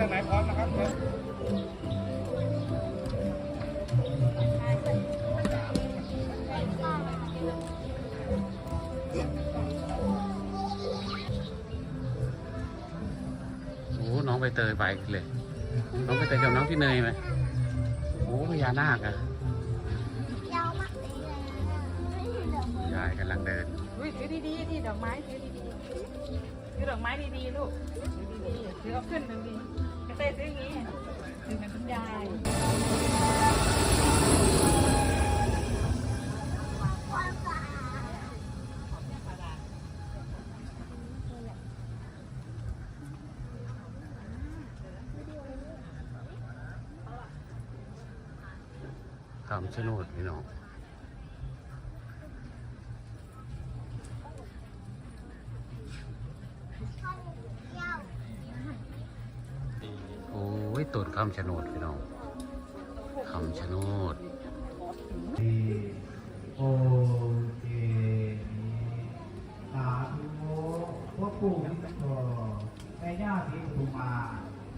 ทางไหนพร้อมนะครับเดี๋ยวโอ้น้องใบเตยไปเลย น้องใบเตยกับน้องพี่เนยไหมโอ้พญานาคอะยาวมากเลยอะไม่เห็นดอกไม้ยายกำลังเดินอุ้ยถือดีๆที่ดอกไม้ถือดีๆ ถือดอกไม้ดีๆลูกถือดีๆถือเอาขึ้นหนึ่งดีกระเต้ซื้ออย่างนี้ถือเป็นคุณยายคำชะโนดพี่น้อง ยาว โอ้ย ต้นคำชะโนดพี่น้องคำชะโนดโอเคสาธุพ่อปู่วิศวแม่ย่าศรีปทุมา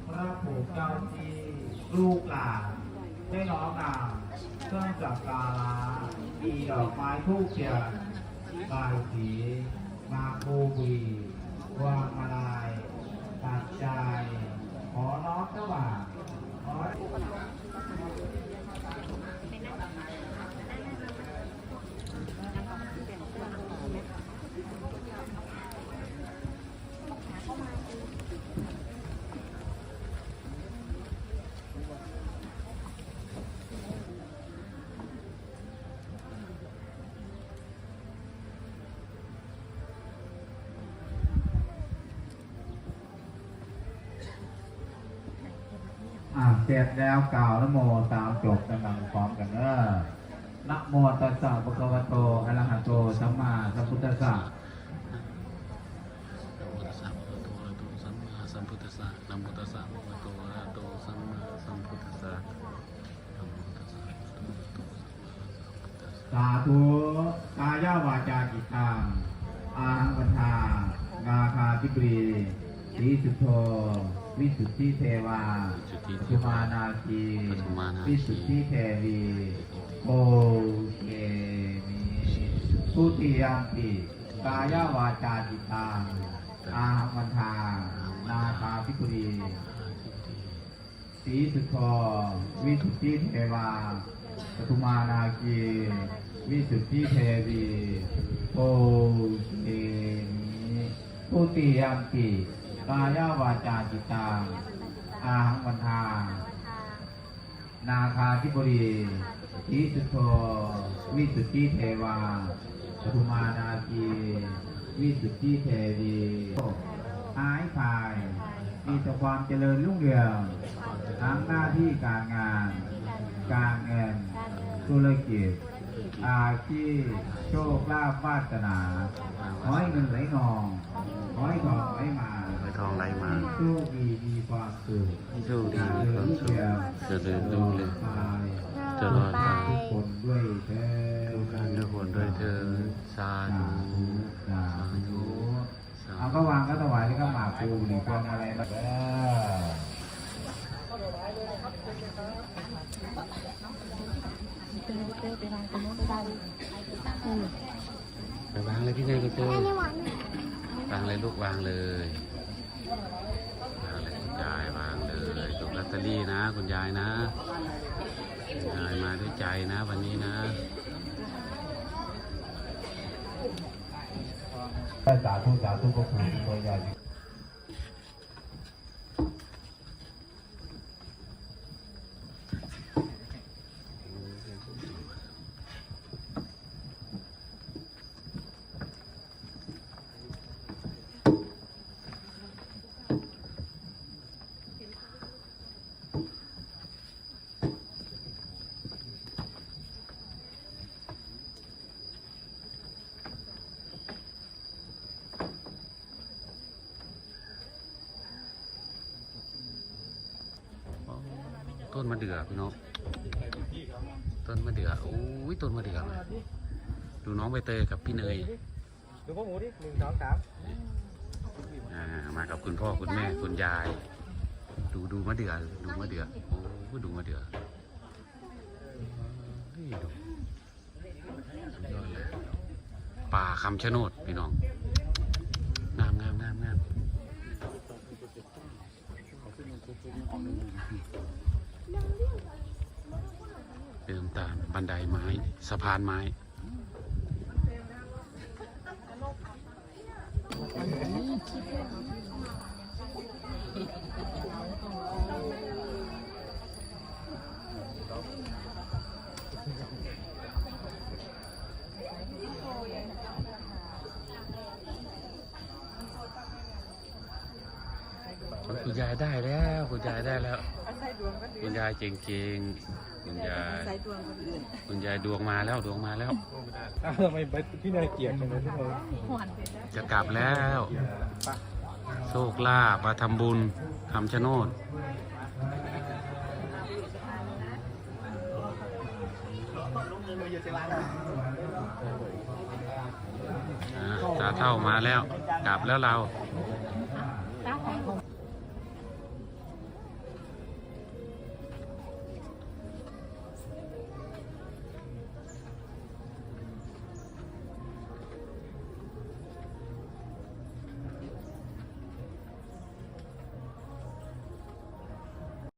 พระปู่เจ้าที่ลูกหลานได้น้อมนำเครื่องจักการะมีดอกไม้ทูบเทียนบายสีมาคูบีวางมาลายตัดใจ ขอน้อมถวาย เสร็จแล้วกล่าวนโมตามจบกำลังพร้อมกันเนอะนะโมตัสสะภะคะวะโตอะระหะโตสัมมาสัมพุทธัสสะนโมตัสสะภะคะวะโตอะระหะโตสัมมาสัมพุทธัสสะนะโมตัสสะภะคะวะโตอะระหะโตสัมมาสัมพุทธัสสะนะโมตัสสะภะคะวะโตอะระหะโตสัมมาสัมพุทธัสสะสาธุกายาวาจาจิตตังอาหังปัญชางาคาธิปรีสีสุทโธ วิสุทธิเทวาจุติปเททุวามานาคีปฐุมานาคีวิสุทธิเทวีโอเคมิทุติยมปิกายาวาจาจิตตังอาหังปัญชานาคาธิปรีสีสุทโธวิสุทธิเทวาปทุมานาคีวิสุทธิเทวีโอเอมิทุติยมปิ กายาวาจาจิตตังอาหังวันทา นาคาธิบดีสีสุโธวิสุทธิเทวาปทุมานาคีวิสุทธิเทวีหายภาย มีแต่ความเจริญรุ่งเรืองทั้งหน้าที่การงาน การเงิน ธุรกิจ อาชีพโชคลาภวาสนา ขอให้เงินไหลนอง ขอให้ทองไหลมา ทองไหลมาโชคดีมีความสุขให้โชคดีมีความสุขเจริญรุ่งเรืองตายตลอดไปทุกคนด้วยเธอทุกท่านทุกคนด้วยเธอสาสาธุธุสาธุสาเอาธุก็วางก็ถวายแล้วก็หมากปูหรือพวงอะไรมาเด้อไปวางเลยพี่เนยกับเจออันนี้หวานวางเลยลูกวางเลยวางเลย คุณยายวางเลยถูกลอตเตอรี่นะ คุณยายนะคุณยายมาด้วยใจนะวันนี้นะสาธุสาธุก็คุณตัวใหญ่ ต้น มะเดื่อพี่น้องต้นมะเดื่อโอ้ยต้นมะเดื่อดูน้องใบเตยกับพี่เนยดูพวกหมูดิหนึ่งสองสามอ่ามากับคุณพ่อคุณแม่คุณยาย ดูดูมะเดื่อดูมะเดื่อโอ้ดูมะเดื่อดูสุดยอดเลยป่าคำชะโนดพี่น้องามงามงามงามเดินตาม บันไดไม้สะพานไม้คุณยายได้แล้วคุณยายได้แล้ว ดวงก็ดีคุณยายเก่งๆคุณยายใส่ดวงคนอื่นคุณยายดวงมาแล้วดวงมาแล้วอ้าวทำไมพี่นายเกลียดจังเลยพี่นายหวนไปแล้วจะกลับแล้ว โชคลาภมาทำบุญคำชะโนดอ่าตาเท่ามาแล้ว กลับแล้วเราก